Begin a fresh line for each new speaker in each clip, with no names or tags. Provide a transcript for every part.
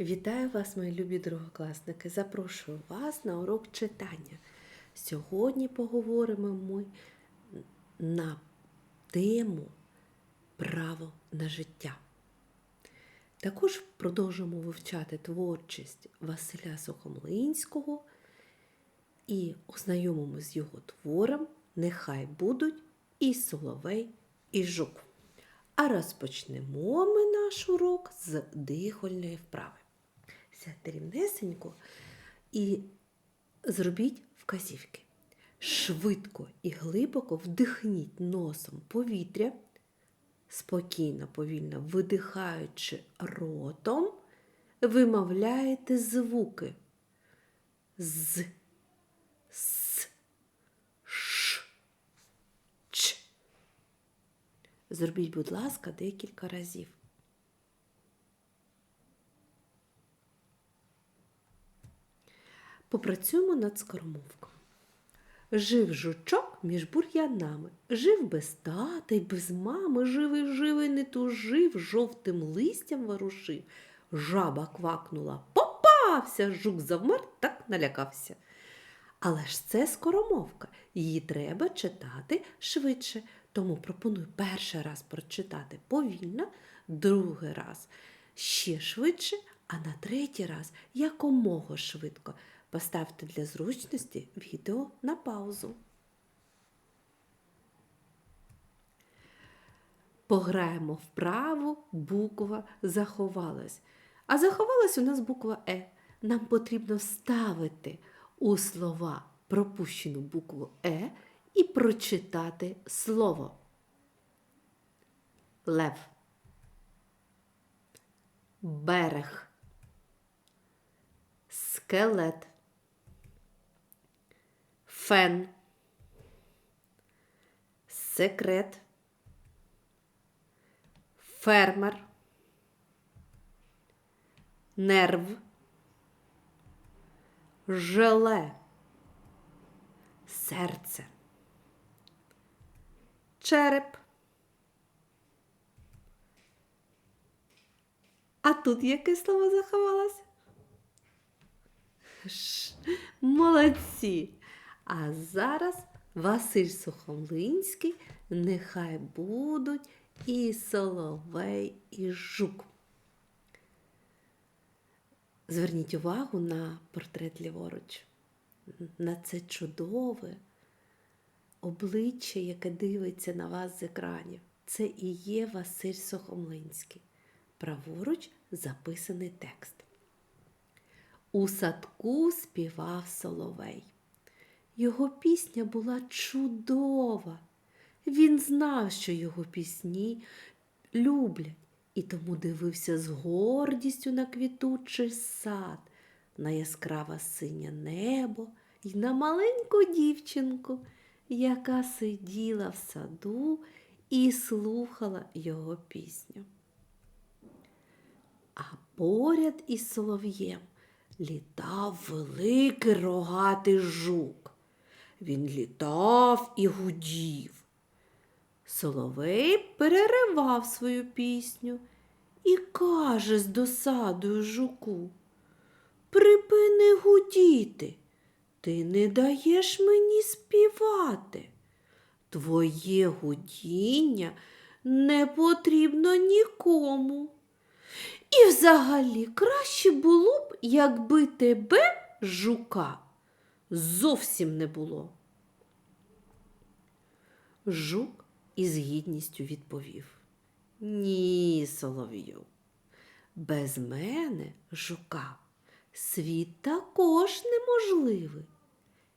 Вітаю вас, мої любі другокласники! Запрошую вас на урок читання. Сьогодні поговоримо ми на тему Право на життя. Також продовжимо вивчати творчість Василя Сухомлинського і ознайомимо з його твором Нехай будуть і Соловей, і Жук. А розпочнемо ми наш урок з дихальної вправи. Сядьте рівнесенько і зробіть вказівки. Швидко і глибоко вдихніть носом повітря, спокійно, повільно видихаючи ротом, вимовляєте звуки з, с, ш, ч. Зробіть, будь ласка, декілька разів. Попрацюємо над скоромовкою. Жив жучок між бур'янами, жив без тата й без мами, живий, живий не тужив, жовтим листям ворушив. Жаба квакнула, попався, жук завмер, так налякався. Але ж це скоромовка, її треба читати швидше. Тому пропоную перший раз прочитати повільно, другий раз ще швидше, а на третій раз якомога швидко. Поставте для зручності відео на паузу. Пограємо вправо, буква заховалась. А заховалась у нас буква Е. Нам потрібно вставити у слова пропущену букву Е і прочитати слово. Лев. Берег. Скелет. Фен. Секрет. Фермер. Нерв. Желе. Серце. Череп. А тут яке слово заховалося? Ш. Молодці! А зараз Василь Сухомлинський, нехай будуть і соловей, і жук. Зверніть увагу на портрет ліворуч, на це чудове обличчя, яке дивиться на вас з екранів. Це і є Василь Сухомлинський. Праворуч записаний текст. У садку співав соловей. Його пісня була чудова. Він знав, що його пісні люблять, і тому дивився з гордістю на квітучий сад, на яскраве синє небо і на маленьку дівчинку, яка сиділа в саду і слухала його пісню. А поряд із солов'єм літав великий рогатий жук. Він літав і гудів. Соловей переривав свою пісню і каже з досадою жуку Припини гудіти, ти не даєш мені співати. Твоє гудіння не потрібно нікому. І взагалі краще було б, якби тебе, жука, зовсім не було. Жук із гідністю відповів Ні, солов'ю, без мене, жука, світ також неможливий,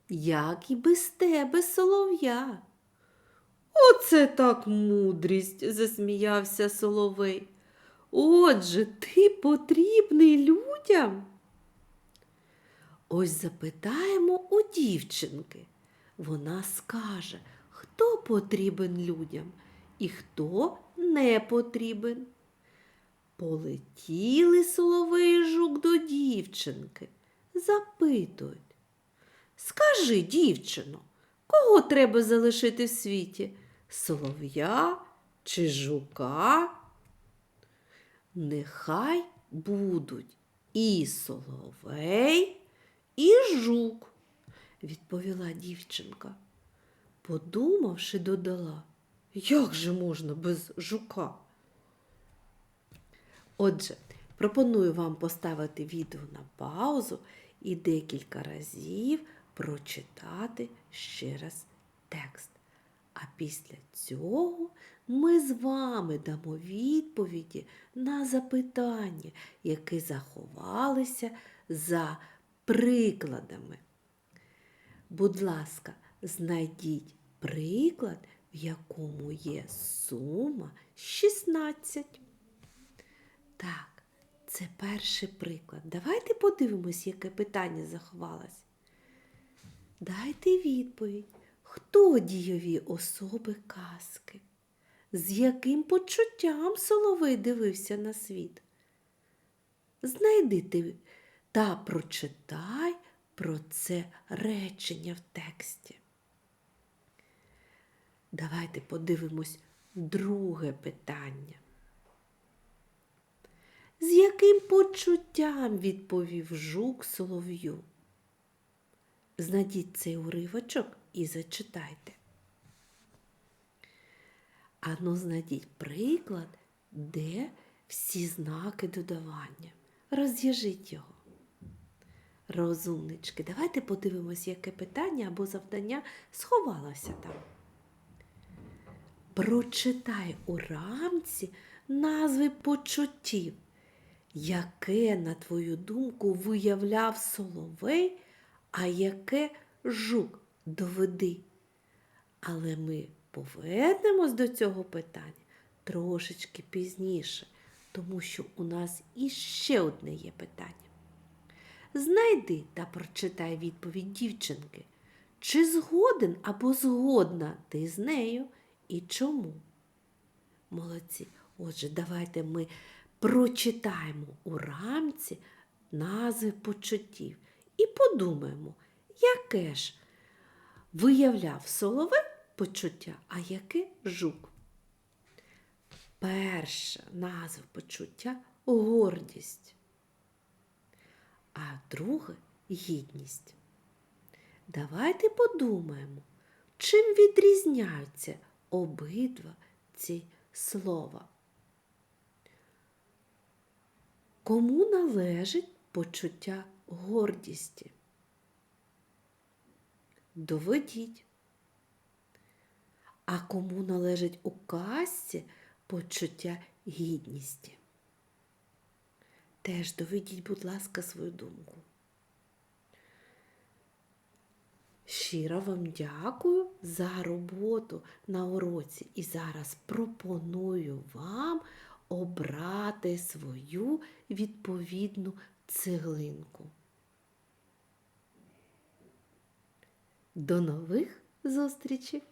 як і без тебе, солов'я. Оце так мудрість, засміявся соловей. Отже, ти потрібний людям. Ось запитаємо у дівчинки. Вона скаже, хто потрібен людям і хто не потрібен. Полетіли соловей жук до дівчинки, запитують. Скажи, дівчино, кого треба залишити в світі? Солов'я чи жука? Нехай будуть і соловей, і жук, відповіла дівчинка. Подумавши, додала, як же можна без жука? Отже, пропоную вам поставити відео на паузу і декілька разів прочитати ще раз текст. А після цього ми з вами дамо відповіді на запитання, які заховалися за прикладами. Будь ласка, знайдіть приклад, в якому є сума 16. Так, це перший приклад. Давайте подивимось, яке питання заховалось. Дайте відповідь, хто дійові особи казки? З яким почуттям Соловей дивився на світ? Знайди та прочитай про це речення в тексті. Давайте подивимось друге питання. З яким почуттям відповів жук солов'ю? Знайдіть цей уривочок і зачитайте. Ану, знайдіть приклад, де всі знаки додавання. Розв'яжіть його. Розумнички, давайте подивимось, яке питання або завдання сховалося там. Прочитай у рамці назви почуттів, яке, на твою думку, виявляв соловей, а яке жук доведи. Але ми повернемось до цього питання трошечки пізніше, тому що у нас іще одне є питання. Знайди та прочитай відповідь дівчинки. Чи згоден або згодна ти з нею і чому? Молодці. Отже, давайте ми прочитаємо у рамці назви почуттів і подумаємо, яке ж виявляв соловей почуття, а яке жук. Перша назва почуття гордість, а друге гідність. Давайте подумаємо, чим відрізняються обидва ці слова. Кому належить почуття гордісті? Доведіть. А кому належить у казці почуття гідності? Теж доведіть, будь ласка, свою думку. Щиро вам дякую за роботу на уроці і зараз пропоную вам обрати свою відповідну цеглинку. До нових зустрічей!